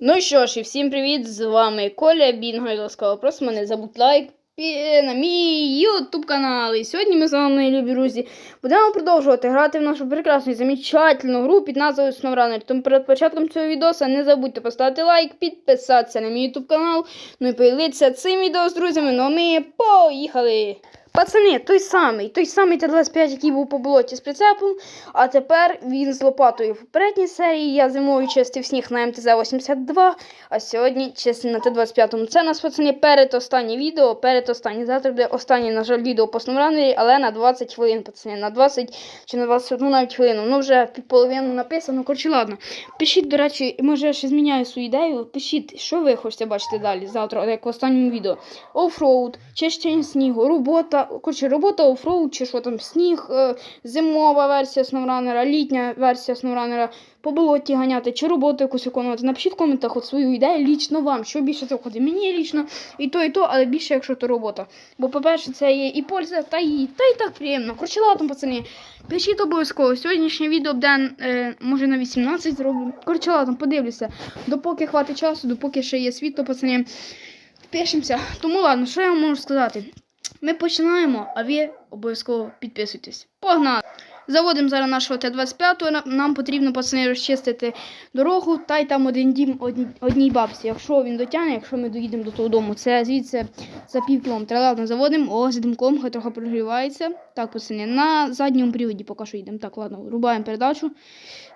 Ну що ж, і всім привіт! З вами Коля Бінго і ласкаво просимо не забудь лайк на мій YouTube канал. І сьогодні ми з вами, любі друзі, будемо продовжувати грати в нашу прекрасну і замечательну гру під назвою SnowRunner. Тому перед початком цього відео не забудьте поставити лайк, підписатися на мій YouTube канал, ну і поділитися цим відео з друзями. Ну а ми поїхали! Пацани, той самий, той самий Т-25, який був по болоті з прицепом, а тепер він з лопатою. В попередній серії я зимою чистив сніг на МТЗ-82, а сьогодні чистив на Т-25. Це нас, пацани, перед останнє відео, перед останнє. Завтра буде останнє, на жаль, відео по SnowRunner, але на 20 хвилин, пацани, на 20 чи на 21 навіть хвилину. Ну, вже під половину написано, коротше, ладно. Пишіть, до речі, може я ще зміняю свою ідею. Пишіть, що ви хочете бачити далі завтра, як в останньому відео. Офроуд, чищення снігу, робота, коротше, робота офроуд, чи що там, сніг, е, зимова версія SnowRunner, літня версія SnowRunner, по болоті ганяти, чи роботу якусь виконувати. Напишіть в коментах от свою ідею лічно вам, що більше заходить. Мені лічно і то, і то, але більше, якщо то робота. Бо, по-перше, це є і польза, та і, та і так приємно. Коротше, ладно, пацани, пишіть обов'язково. Сьогоднішнє відео буде, е, може, на 18 зроблю. Коротше, ладно, подивлюся. Допоки хватить часу, допоки ще є світло, пацани, впишемося. Тому ладно, що я вам можу сказати? Ми починаємо, а ви обов'язково підписуйтесь. Погнали! Заводимо зараз нашого Т-25, нам- потрібно пацани розчистити дорогу, та й там один дім одній, бабці. Якщо він дотягне, якщо ми доїдемо до того дому, це звідси за пів кілометра. Ладно, заводимо, о, з димком, хай трохи прогрівається. Так, пацани, на задньому приводі поки що йдемо. Так, ладно, врубаємо передачу.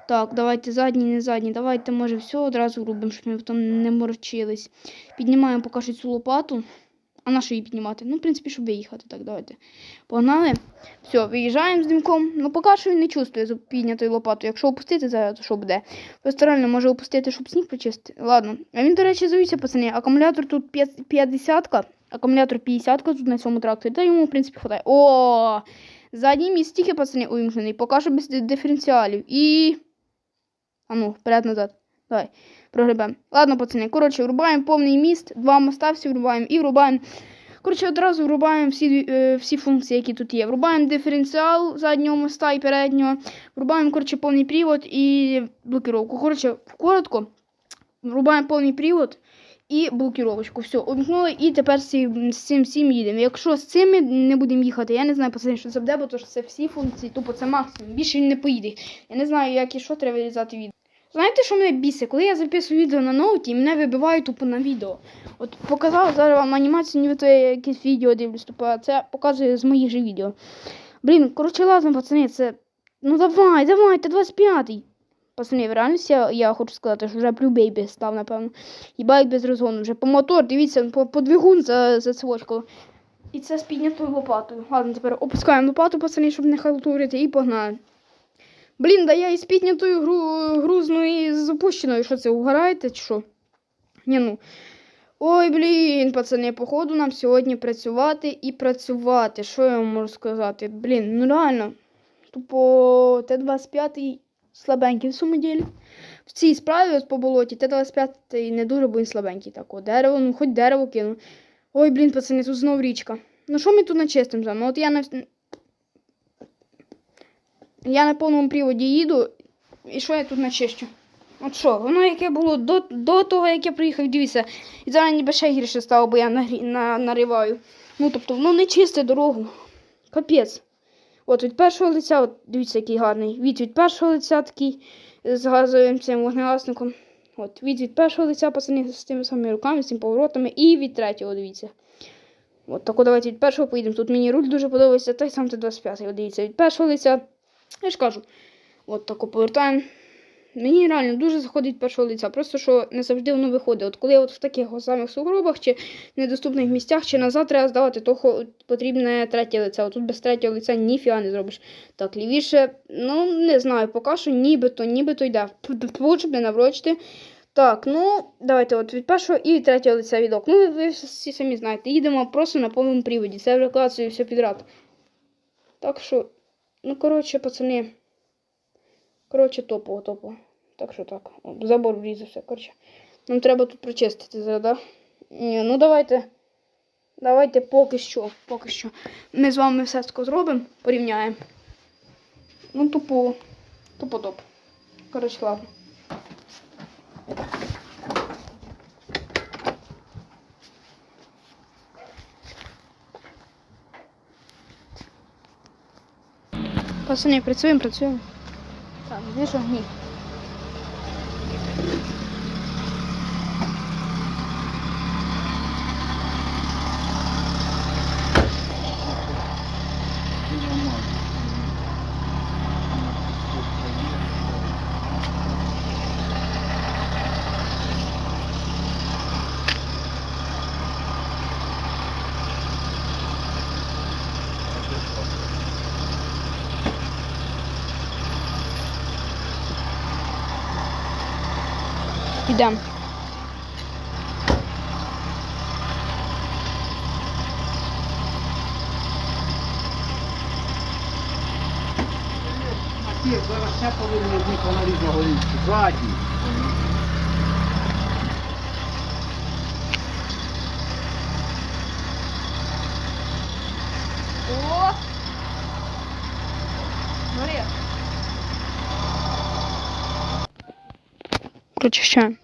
Так, давайте задній, не задній. Давайте, може, все одразу врубимо, щоб ми потім не морочились. Піднімаємо поки що цю лопату. А на що її піднімати? Ну, в принципі, щоб виїхати. Так, давайте. Погнали. Все, виїжджаємо з димком. Ну, поки що він не чувствує за піднятою лопатою. Якщо опустити то що буде? Просто реально може опустити, щоб сніг прочистити. Ладно. А він, до речі, завівся, пацани. Акумулятор тут 50-ка, акумулятор 50-ка тут на цьому тракторі. Та йому, в принципі, хватає. О! Задній міст тільки, пацани, увімкнений. Поки що без диференціалів. І. А ну, вперед назад. Давай, прогребемо. Ладно, пацани, коротше, врубаємо повний міст, два моста всі врубаємо і врубаємо. Коротше, одразу врубаємо всі, е, всі функції, які тут є. Врубаємо диференціал заднього моста і переднього. Врубаємо, коротше, повний привод і блокировку. Коротше, коротко, врубаємо повний привод і блокировочку. Все, увімкнули і тепер з цим, всім їдемо. Якщо з цими не будемо їхати, я не знаю, пацани, що це буде, бо то що це всі функції, тупо це максимум. Більше він не поїде. Я не знаю, як і що треба вирізати відео. Знаєте, що мене бісить? Коли я записую відео на ноуті, і мене вибивають тупо на відео. От показав зараз вам анімацію, ніби то я якесь відео дивлюсь, тупо а це показує з моїх же відео. Блін, коротше, ладно, пацани, це. Ну давай, давай, ти 25-й. Пацани, в реальності я, я хочу сказати, що вже плюбейбі став, напевно. І байк без розгону. Вже по мотор, дивіться, по, по двигун за, за цвочкою. І це з піднятою лопатою. Ладно, тепер опускаємо лопату, пацани, щоб не халтурити, і погнали. Блін, да я із піднятою гру, грузною і з. Що це, угораєте чи що? Ні, ну. Ой, блін, пацани, походу нам сьогодні працювати і працювати. Що я вам можу сказати? Блін, ну реально. Тупо Т-25 слабенький в сумі ділі. В цій справі ось по болоті Т-25 не дуже, бо він слабенький. Так, о, дерево, ну хоч дерево кину. Ой, блін, пацани, тут знов річка. Ну що ми тут начистимо з? От я на я на повному приводі їду, і що я тут начищу? От що, воно яке було до, до того, як я приїхав, дивіться, і зараз ніби ще гірше стало, бо я нагрі, на, нариваю. Ну, тобто, воно не чисте дорогу. Капець. От від першого лиця, от дивіться, який гарний. Від від першого лиця такий з газовим цим вогнегасником. От, від від першого лиця, пацани, з тими самими руками, з цими поворотами, і від третього, дивіться. От так, давайте від першого поїдемо. Тут мені руль дуже подобається, той сам Т-25. От дивіться, від першого лиця. Я ж кажу, от тако повертаємо. Мені реально дуже заходить першого лиця. Просто що не завжди воно виходить. От коли от в таких самих сугробах чи недоступних місцях, чи назад треба здавати, то потрібне третє лице. От тут без третього лиця ніфіга не зробиш. Так, лівіше, ну не знаю, поки що нібито, нібито йде. Лучше б не наврочити. Так, ну давайте от від першого і від третього лиця відок. Ну, ви, ви всі самі знаєте, їдемо просто на повному приводі. Це вже клацаю все підряд. Так що. Ну, коротше, пацани. Коротше, топово, топово. Так що так. О, забор врізався, коротше. Нам треба тут прочистити да? Ні, ну давайте. Давайте поки що, поки що. Ми з вами все зробимо, порівняємо. Ну, тупо. Тупо топ. Коротше, ладно. Пацани, працюємо, працюємо. Так, де ж огні? Ідемо. Ні, зараз все повинно бути фонарі загоріти. Ззаді. О! Марія. Прочищаємо.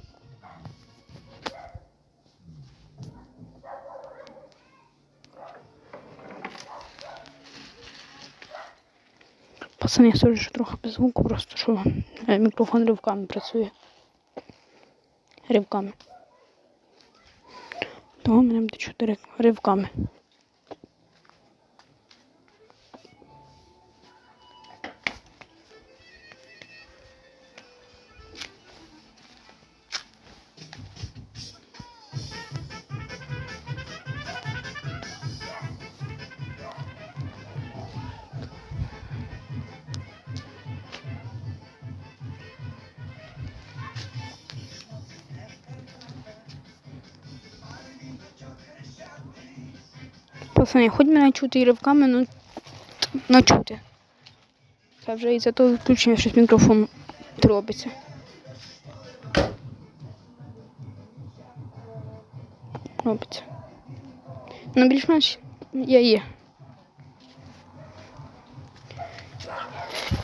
Пацани, я сижу що трохи без звуку, просто що е, мікрофон ривками працює. Ривками. Того мене буде чути ривками. Пацани, хоч мене чути і ривками, ну, но... чути. Це вже і за того включення щось мікрофон робиться. Робиться. Ну, більш-менш я є.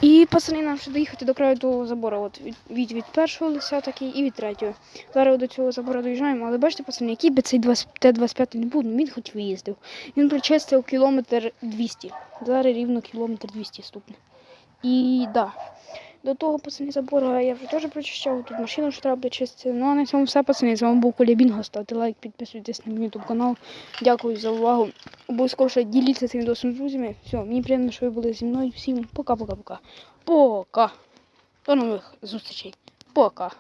І пацани нам ще доїхати до краю того забору. От від, від, першого лиса такий і від третього. Зараз до цього забору доїжджаємо, але бачите, пацани, який би цей Т-25 не був, ну він хоч виїздив. Він причистив кілометр 200. Зараз рівно кілометр 200 ступне. І да. До того пацани забору я вже теж прочищав, тут машину ще треба чистити. Ну а на цьому все, пацани. З вами був Коля Бінго. Ставте лайк, підписуйтесь на мій ютуб канал. Дякую за увагу. Обов'язково ще діліться цим відосом з друзями. Все, мені приємно, що ви були зі мною. Всім пока-пока-пока. Пока. До нових зустрічей. Пока.